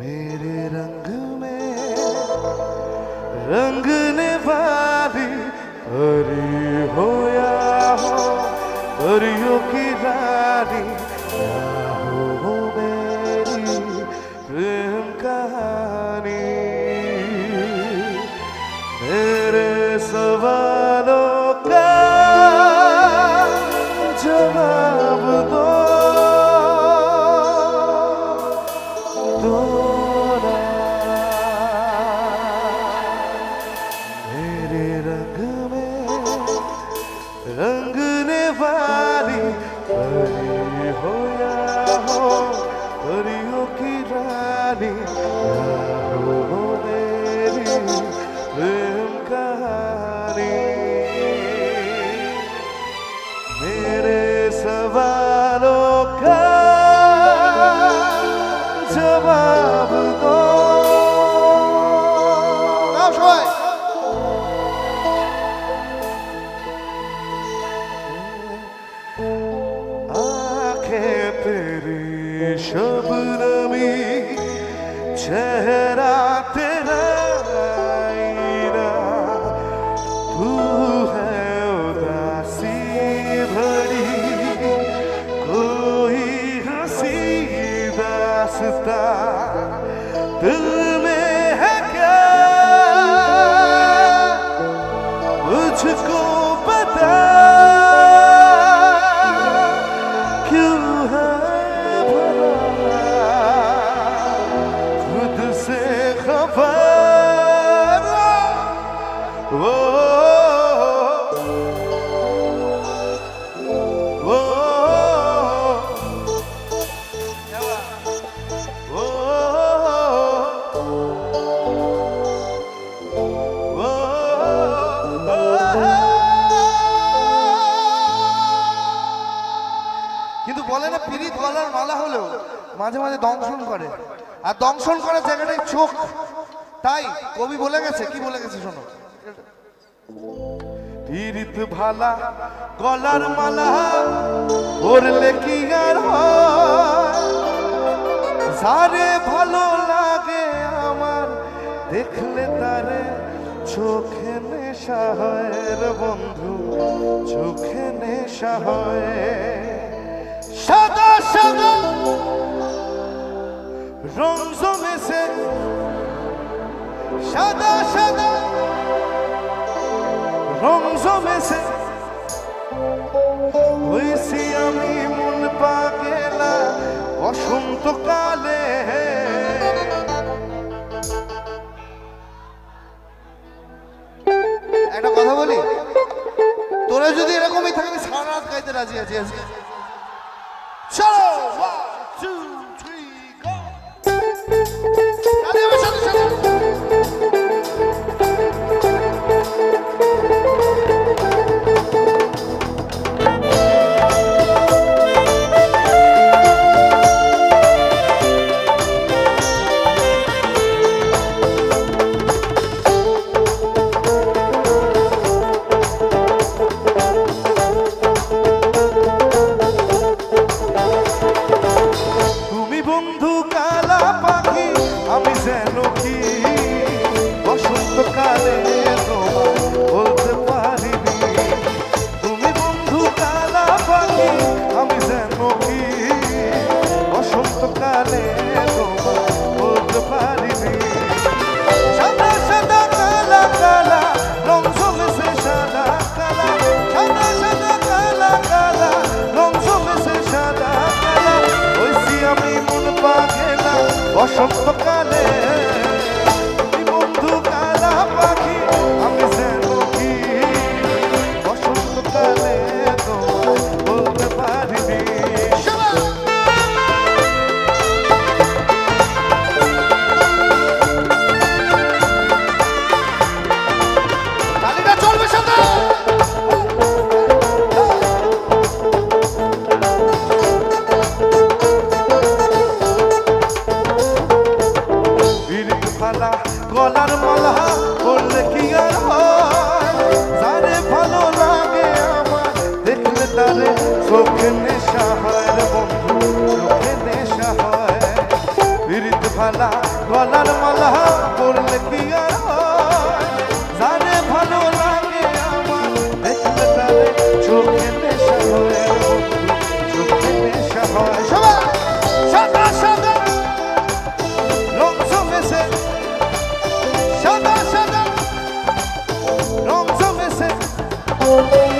मेरे रंग में रंगने वाली परी हो या हो परियों की रानी me चेहरा तेरा आईना तू है उदासी भरी कोई हंसी दासता दिल কিন্তু বলে না পিরিত গলার মালা হলেও মাঝে মাঝে দংশন করে। আর দংশন করার জায়গাটাই চোখ। তাই কবি বলে গেছে, কি বলে গেছে শোনো? পীড়িত ভালা গলার মালা পরলে কি আর? যারে ভালো লাগে আমার, দেখলে তারে চোখে নেশা হয় বন্ধু, চোখে নেশা হয় সাদা সাদা রং জমেছে সাদা সাদা রং জমেছে হয়েছি আমি মন পাগেলা বসন্তকালে একটা কথা বলি? তোরা যদি এরকমই থাকে সারা রাত গাইতে রাজি আছি আজকে। চলো পাগেলা বললে কি আর তারে ভালো লাগে আমার, দেখলে তারে চোখে নেশা হয় বন্ধু, চোখে নেশা হয়। পীড়িত গলার মালা বললে কি আর হয়? হইছি আমি